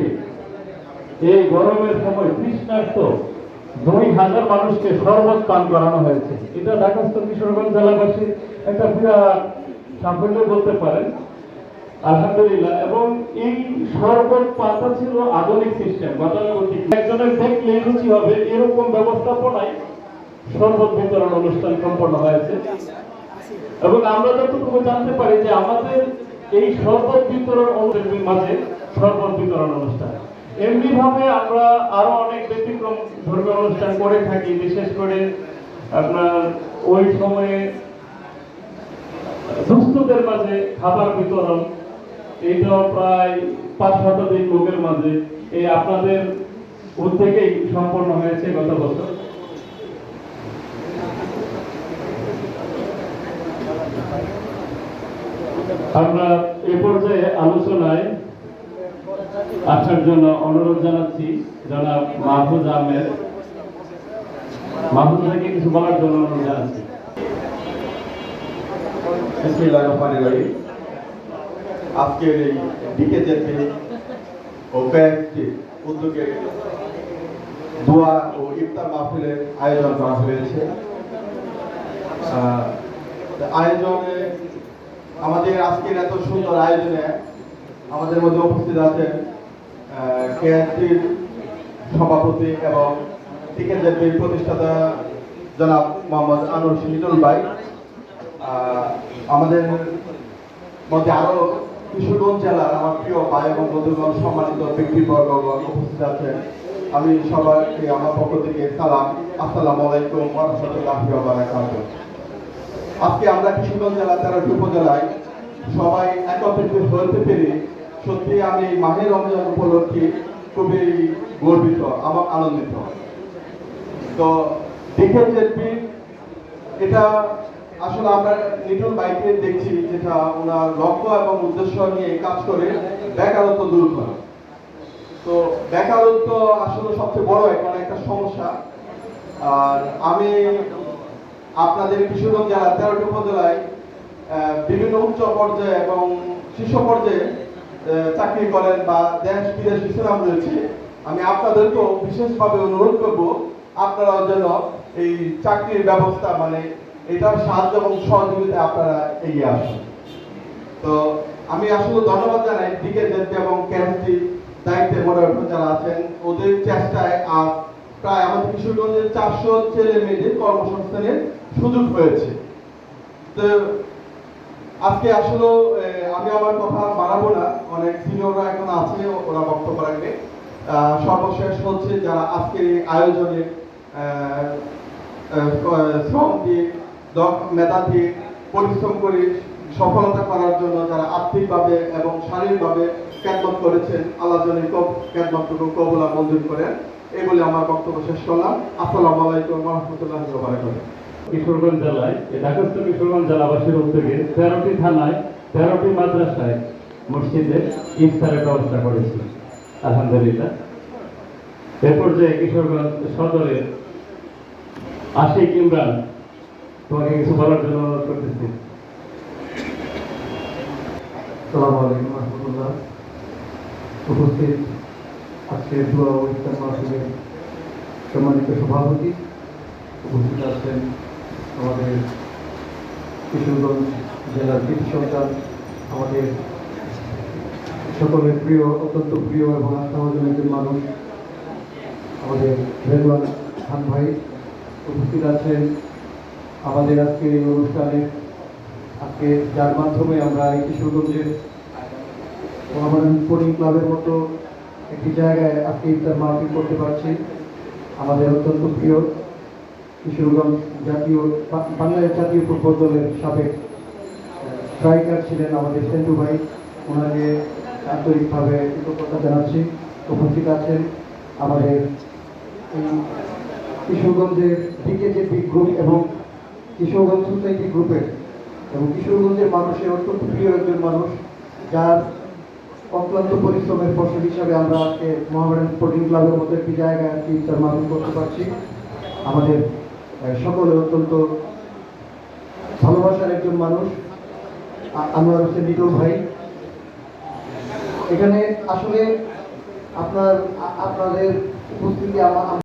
পক্ষে এই গরমের সময় তৃষ্ণার্ত দুই হাজার মানুষকে শরবত পান করানো হয়েছে। এটা ঢাকাস্থ কিশোরগঞ্জ জেলাবাসী একটা বিরাট সাফল্য বলতে পারেন। আলহামদুলিল্লাহ। এবং এই শরবত পাতা ছিল আধুনিক সিস্টেম, গতানুগতিক। একজনের দেখলে রুচি হবে, এরকম ব্যবস্থাপনায় শরবত বিতরণ অনুষ্ঠান সম্পন্ন হয়েছে। এবং আমরা যতটুকু জানতে পারি যে আমাদের এই শরবত বিতরণ অনুষ্ঠানের মাঝে শরবত বিতরণ অনুষ্ঠান। এমনি ভাবে আমরা আরও অনেক ব্যতিক্রম ধর্মীয় অনুষ্ঠান করে থাকি, বিশেষ করে আপনার ওই সময়ে দুস্থদের মাঝে খাবার বিতরণ, এইটাও প্রায় পাঁচ শতাধিক লোকের মাঝে। এই আপনাদের উদ্যোগেই সম্পন্ন হয়েছে গত বছর। আমরা এ পর্যায়ে আলোচনায় আসার জন্য অনুরোধ জানাচ্ছি জনাব মাহফুজ আহমেদ। মাহফুজ ভাইকে কিছু বলার জন্য অনুরোধ জানাচ্ছি। আজকের এই ডিকেজেপি ও কয়েকটি উদ্যোগে দোয়া ও ইফতার মাহফিলের আয়োজন করা হয়েছে। আয়োজনে আমাদের আজকের এত সুন্দর আয়োজনে আমাদের মধ্যে উপস্থিত আছেন কেএনসির সভাপতি এবং টিকেজেপির প্রতিষ্ঠাতা জনাব মোহাম্মদ আনুর সিজুল ভাই। আমাদের মধ্যে আরও কিশোরগঞ্জ জেলার আমার প্রিয় ভাই এবং বন্ধুগণ, সম্মানিত ব্যক্তিবর্গগণ উপস্থিত আছেন। আমি সবাইকে আমার পক্ষ থেকে সালাম, আসসালামু আলাইকুম ওয়া রাহমাতুল্লাহি ওয়া বারাকাতুহু। আজকে আমরা কিশোরগঞ্জ জেলা, তেরোটি উপজেলায় সবাই একত্রিত হতে পেরে সত্যি আমি মাহের রমজান উপলক্ষে খুবই গর্বিত, আমার আনন্দিত। তো দেখে জেপি এটা আসলে আমরা লিটল বাইকে দেখছি যেটা ওনার লক্ষ্য এবং উদ্দেশ্য নিয়ে কাজ করে, বেকারত্ব দূর করা। তো বেকারত্ব আসলে সবচেয়ে বড় এখন একটা সমস্যা। আর আমি আপনাদের কিশোরগঞ্জ জেলা, তেরোটি উপজেলায় বিভিন্ন উচ্চ পর্যায়ে এবং শীর্ষ পর্যায়ে চাকরি করেন বা দেশ, বিদেশ ইসলাম রয়েছে। আমি আপনাদেরকেও বিশেষভাবে অনুরোধ করব আপনারা যেন এই চাকরির ব্যবস্থা মানে এটার সাহায্য এবং সহযোগিতা আপনারা এগিয়ে আসুন। তো আমি আসলে ধন্যবাদ জানাই ডিকে জেপি এবং কেএসটি দায়িত্বে মোটামুটি যারা আছেন, ওদের চেষ্টায় আজ প্রায় আমাদের কিশোরগঞ্জের চারশো ছেলে মেয়েদের কর্মসংস্থানের সুযোগ হয়েছে। তো আজকে আসলে আমি আমার কথা বাড়াবো না। অনেক সিনিয়ররা এখন আছে, ওরা বক্তব্য রাখবে। সর্বশেষ হচ্ছে যারা আজকের এই আয়োজনে শ্রম দিয়ে মেধা দিয়ে পরিশ্রম করে সফলতা করার জন্য যারা আর্থিকভাবে এবং শারীরিকভাবে ক্যাদমত করেছেন, আল্লাহ জনের ক্যাদমতটুকু কবুলা মঞ্জুর করেন। এই বলে আমার বক্তব্য শেষ করলাম। আসসালামু আলাইকুম রহমতুল্লাহ বারাকাতুহু। কিশোরগঞ্জ জেলায় ঢাকাস্থ কিশোরগঞ্জ জেলাবাসীর উদ্যোগে তেরোটি থানায় তেরোটি মাদ্রাসায় মসজিদে ইফতারের ব্যবস্থা করেছি। আলহামদুলিল্লাহ। এ পর্যায়ে কিশোরগঞ্জ সদরের আশিক ইমরান তোমাকে কিছু বলার জন্য অনুরোধ করতেছি। সালাম আলাইকুম রহমতুল্লাহ। উপস্থিত আজকের দোয়া ইফতার মাহফিলের সম্মানিত সভাপতি, উপস্থিত আছেন আমাদের কিশোরগঞ্জ জেলার কৃষি সন্তান আমাদের সকলের প্রিয়, অত্যন্ত প্রিয় এবং আস্থাভাজন একজন মানুষ, আমাদের রেজওয়ান খান ভাই উপস্থিত আছেন। আমাদের আজকে এই অনুষ্ঠানে, আজকে যার মাধ্যমে আমরা এই কিশোরগঞ্জের স্পোর্টিং ক্লাবের মতো একটি জায়গায় আজকে ইফতার মাহফিল করতে পারছি। আমাদের অত্যন্ত প্রিয় কিশোরগঞ্জ জাতীয় বাংলাদেশ জাতীয় ফুটবল দলের সাবেক স্ট্রাইকার ছিলেন আমাদের সেন্টু ভাই। ওনাকে আন্তরিকভাবে কৃতজ্ঞতা জানাচ্ছি। উপস্থিত আছেন আমাদের কিশোরগঞ্জের ডিকেজেপি গ্রুপ এবং কিশোরগঞ্জ সোসাইটি গ্রুপের এবং কিশোরগঞ্জের মানুষের অত্যন্ত প্রিয় একজন মানুষ, যার অক্লান্ত পরিশ্রমের ফসল হিসাবে আমরা আজকে মহামেডান স্পোর্টিং ক্লাবের মধ্যে একটি জায়গায় আজকে ইফতার মাহফিল করতে পারছি। আমাদের সকলে অত্যন্ত ভালোবাসার একজন মানুষ আমরা আনোয়ার হোসেন লিটল ভাই। এখানে আসলে আপনার আপনাদের উপস্থিতি আমা-